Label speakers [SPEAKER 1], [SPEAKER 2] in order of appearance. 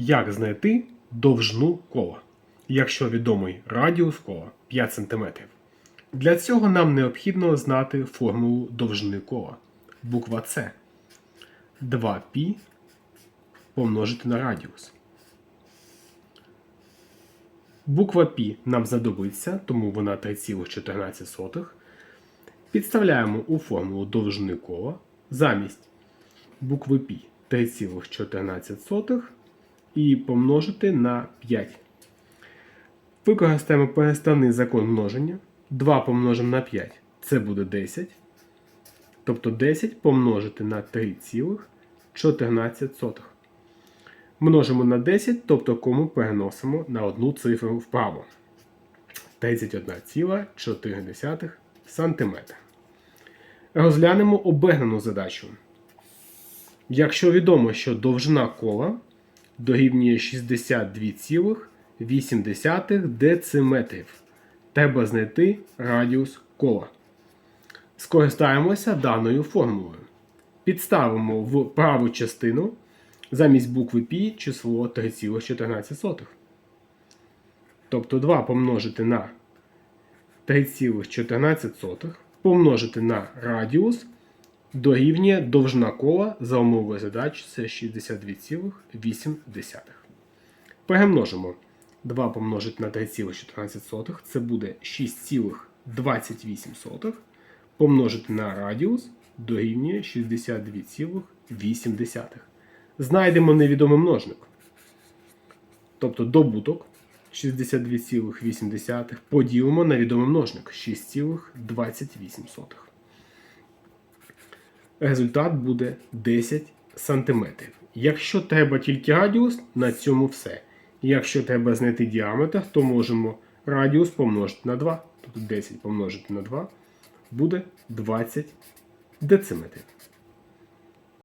[SPEAKER 1] Як знайти довжину кола, якщо відомий радіус кола 5 см? Для цього нам необхідно знати формулу довжини кола. Буква С. 2π помножити на радіус. Буква π нам знадобиться, тому вона 3,14. Підставляємо у формулу довжини кола замість букви π 3,14 і помножити на 5. Використаємо переставний закон множення. 2 помножимо на 5 це буде 10. Тобто 10 помножити на 3,14. Множимо на 10, тобто кому переносимо на одну цифру вправо. 31,4 см. Розглянемо обернену задачу. Якщо відомо, що довжина кола дорівнює 62,8 дециметрів, треба знайти радіус кола. Скористаємося даною формулою. Підставимо в праву частину замість букви π число 3,14. Тобто 2 помножити на 3,14 помножити на радіус дорівнює довжина кола за умовою задач це 62,8. Перемножимо 2 помножити на 3,14 це буде 6,28 помножити на радіус дорівнює 62,8. Знайдемо невідомий множник. Тобто добуток 62,8 поділимо на відомий множник 6,28. Результат буде 10 см. Якщо треба тільки радіус, на цьому все. Якщо треба знайти діаметр, то можемо радіус помножити на 2. Тобто 10 помножити на 2 буде 20 дециметрів.